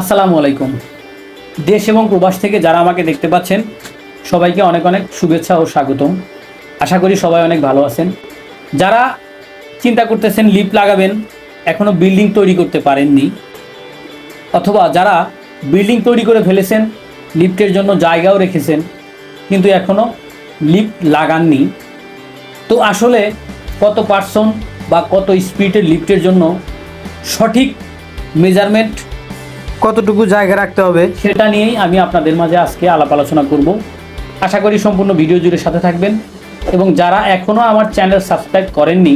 আসসালামু আলাইকুম। দেশ এবং প্রবাস থেকে যারা আমাকে দেখতে পাচ্ছেন, সবাইকে অনেক অনেক শুভেচ্ছা ও স্বাগতম। আশা করি সবাই অনেক ভালো আছেন। যারা চিন্তা করতেছেন লিফট লাগাবেন এখনও বিল্ডিং তৈরি করতে পারেননি, অথবা যারা বিল্ডিং তৈরি করে ফেলেছেন, লিফটের জন্য জায়গাও রেখেছেন, কিন্তু এখনও লিফট লাগাননি। তো আসলে কত পার্সন বা কত স্পিডের লিফটের জন্য সঠিক মেজারমেন্ট কতটুকু জায়গা রাখতে হবে? সেটা নিয়েই আমি আপনাদের মাঝে আজকে আলাপ আলোচনা করব। আশা করি সম্পূর্ণ ভিডিও জুড়ে সাথে থাকবেন এবং যারা এখনও আমার চ্যানেল সাবস্ক্রাইব করেননি,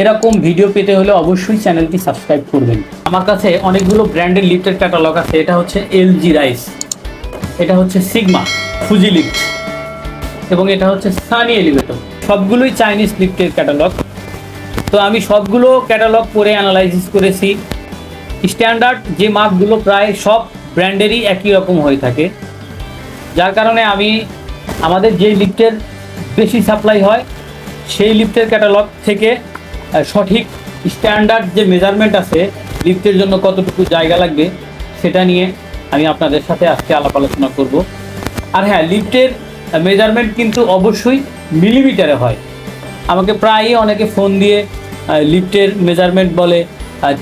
এরকম ভিডিও পেতে হলে অবশ্যই চ্যানেলটি সাবস্ক্রাইব করবেন। আমার কাছে অনেকগুলো ব্র্যান্ডের লিফটের ক্যাটালগ আছে, এটা হচ্ছে এলজি রাইস, এটা হচ্ছে সিগমা ফুজি লিফট এবং এটা হচ্ছে সানি এলিভেটর সবগুলোই চাইনিজ লিফটের ক্যাটালগ। তো আমি সবগুলো ক্যাটালগ পরে অ্যানালাইসিস করেছি। স্ট্যান্ডার্ড যে মাপগুলো প্রায় সব ব্র্যান্ডেরই একই রকম হয়ে থাকে। যার কারণে আমি আমাদের যে লিফটের বেশি সাপ্লাই হয়, সেই লিফটের ক্যাটালগ থেকে সঠিক স্ট্যান্ডার্ড যে মেজারমেন্ট আছে, লিফটের জন্য কতটুকু জায়গা লাগবে, সেটা নিয়ে আমি আপনাদের সাথে আজকে আলাপ আলোচনা করব। আর হ্যাঁ লিফটের মেজারমেন্ট কিন্তু অবশ্যই মিলিমিটারে হয়। আমাকে প্রায়ই অনেকে ফোন দিয়ে লিফটের মেজারমেন্ট বলে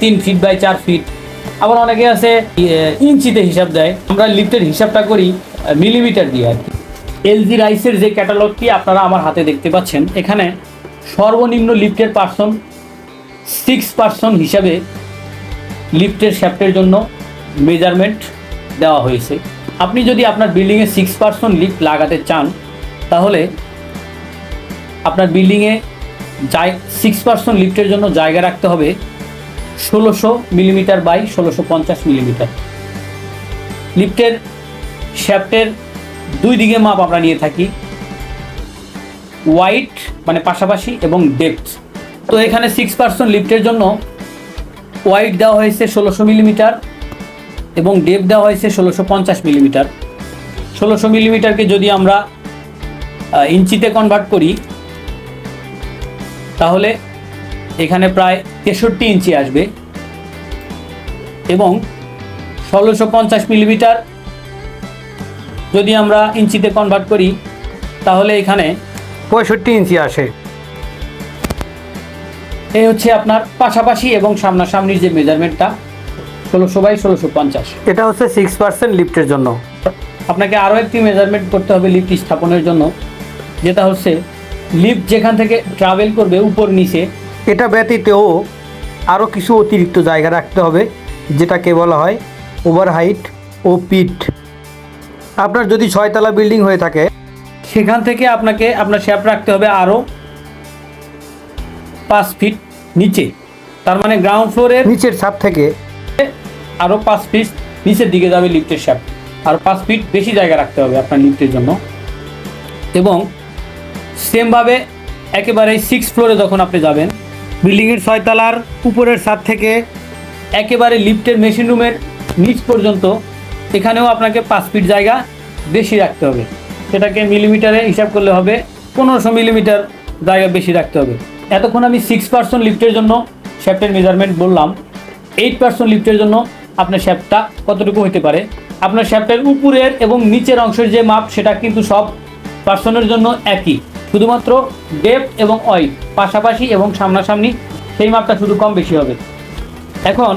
তিন ফিট বাই চার ফিট আবার অনেকে আছে ইঞ্চিতে হিসাব দেয়। আমরা লিফটের হিসাবটা করি মিলিমিটার দিয়ে আর কি। এলজি রাইসের যে ক্যাটালগটি আপনারা আমার হাতে দেখতে পাচ্ছেন, এখানে সর্বনিম্ন লিফটের পার্সন, সিক্স পার্সন হিসাবে লিফটের শ্যাফটের জন্য মেজারমেন্ট দেওয়া হয়েছে। আপনি যদি আপনার বিল্ডিংয়ে সিক্স পার্সন লিফট লাগাতে চান, তাহলে আপনার বিল্ডিংয়ে যাই সিক্স পার্সন লিফটের জন্য জায়গা রাখতে হবে ষোলোশো মিলিমিটার বাই ষোলোশো পঞ্চাশ মিলিমিটার। লিফটের, শ্যাফটের দুই দিকে মাপ আমরা নিয়ে থাকি। হোয়াইট মানে পাশাপাশি এবং ডেপথ তো এখানে সিক্স পার্সন লিফটের জন্য হোয়াইট দেওয়া হয়েছে ষোলোশো মিলিমিটার এবং ডেপ দেওয়া হয়েছে ষোলোশো পঞ্চাশ মিলিমিটার। ষোলোশো মিলিমিটারকে যদি আমরা ইঞ্চিতে কনভার্ট করি, তাহলে এখানে প্রায় তেষট্টি ইঞ্চি আসবে এবং ষোলোশো পঞ্চাশ মিলিমিটার যদি আমরা ইঞ্চিতে কনভার্ট করি তাহলে এখানে পঁয়ষট্টি ইঞ্চি আসে। এই হচ্ছে আপনার পাশাপাশি এবং সামনাসামনির যে মেজারমেন্টটা ষোলোশো বাই ষোলোশো পঞ্চাশ। এটা হচ্ছে সিক্স পার্সেন্ট লিফটের জন্য। আপনাকে আরও একটি মেজারমেন্ট করতে হবে লিফট স্থাপনের জন্য যেটা হচ্ছে লিফট যেখান থেকে ট্রাভেল করবে উপর নিচে এটা ব্যতীতও আরও কিছু অতিরিক্ত জায়গা রাখতে হবে যেটাকে বলা হয় ওভার হাইট ও পিট আপনার যদি ছয়তলা বিল্ডিং হয়ে থাকে সেখান থেকে আপনাকে আপনার শ্যাপ রাখতে হবে আরও পাঁচ ফিট নিচে। তার মানে গ্রাউন্ড ফ্লোরের নিচের ছাপ থেকে আরও পাঁচ ফিট নিচের দিকে যাবে লিফটের শ্যাপ আর পাঁচ ফিট বেশি জায়গা রাখতে হবে আপনার লিফটের জন্য। এবং সেমভাবে একেবারে সিক্স ফ্লোরে যখন আপনি যাবেন বিল্ডিংয়ের ছয়তলার উপরের ছাদ থেকে একেবারে লিফটের মেশিন রুমের নিচ পর্যন্ত এখানেও আপনাকে পাঁচ ফিট জায়গা বেশি রাখতে হবে। সেটাকে মিলিমিটারে হিসাব করলে হবে পনেরোশো মিলিমিটার জায়গা বেশি রাখতে হবে। এতক্ষণ আমি সিক্স পার্সেন্ট লিফটের জন্য শ্যাফটের মেজারমেন্ট বললাম। এইট পার্সেন্ট লিফটের জন্য আপনার শ্যাপটা কতটুকু হতে পারে? আপনার শ্যাপটের উপরের এবং নিচের অংশের যে মাপ, সেটা কিন্তু সব পার্সনের জন্য একই। শুধুমাত্র ডেপ এবং অয়েল পাশাপাশি এবং সামনাসামনি সেই মাপটা শুধু কম বেশি হবে। এখন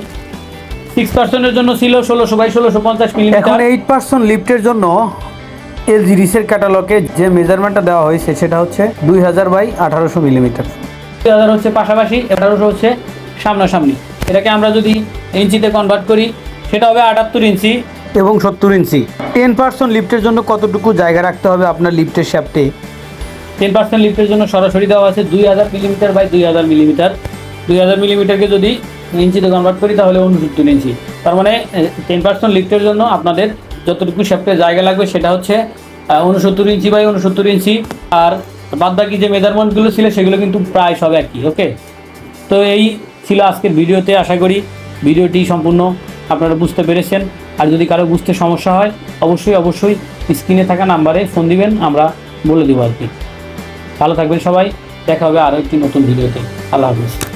সিক্স পার্সেন্টের জন্য ছিল ষোলোশো বাই ষোলোশো পঞ্চাশ এখন মিলিমিটার এইট পার্সেন্ট লিফটের জন্য এলজি রিসের ক্যাটালগে যে মেজারমেন্টটা দেওয়া হয়েছে সেটা হচ্ছে দুই হাজার বাই আঠারোশো মিলিমিটার। দুই হাজার হচ্ছে পাশাপাশি এগারোশো হচ্ছে সামনাসামনি। এটাকে আমরা যদি ইঞ্চিতে কনভার্ট করি সেটা হবে আটাত্তর ইঞ্চি। এবং সত্তর ইঞ্চি। টেন পার্সেন্ট লিফটের জন্য কতটুকু জায়গা রাখতে হবে আপনার লিফটের শ্যাপটে টেন পার্সেন্ট লিফটের জন্য সরাসরি দেওয়া আছে দুই হাজার মিলিমিটার বাই দুই হাজার মিলিমিটার দুই হাজার মিলিমিটারকে যদি ইঞ্চিতে কনভার্ট করি তাহলে উনসত্তর ইঞ্চি। তার মানে টেন পার্সেন্ট লিফটের জন্য আপনাদের যতটুকু শ্যাফটে জায়গা লাগবে সেটা হচ্ছে উনসত্তর ইঞ্চি বাই উনসত্তর ইঞ্চি। আর বাদ বাকি যে মেজারমেন্টগুলো ছিল সেগুলো কিন্তু প্রায় সব একই, ওকে? তো এই ছিল আজকের ভিডিওতে, আশা করি ভিডিওটি সম্পূর্ণ আপনারা বুঝতে পেরেছেন। আর যদি কারও বুঝতে সমস্যা হয়, অবশ্যই অবশ্যই স্ক্রিনে থাকা নাম্বারে ফোন দিবেন, আমরা বলে দেবো আর কি। ভালো থাকবেন সবাই। দেখা হবে আরও একটি নতুন ভিডিওতে। আল্লাহ হাফিজ।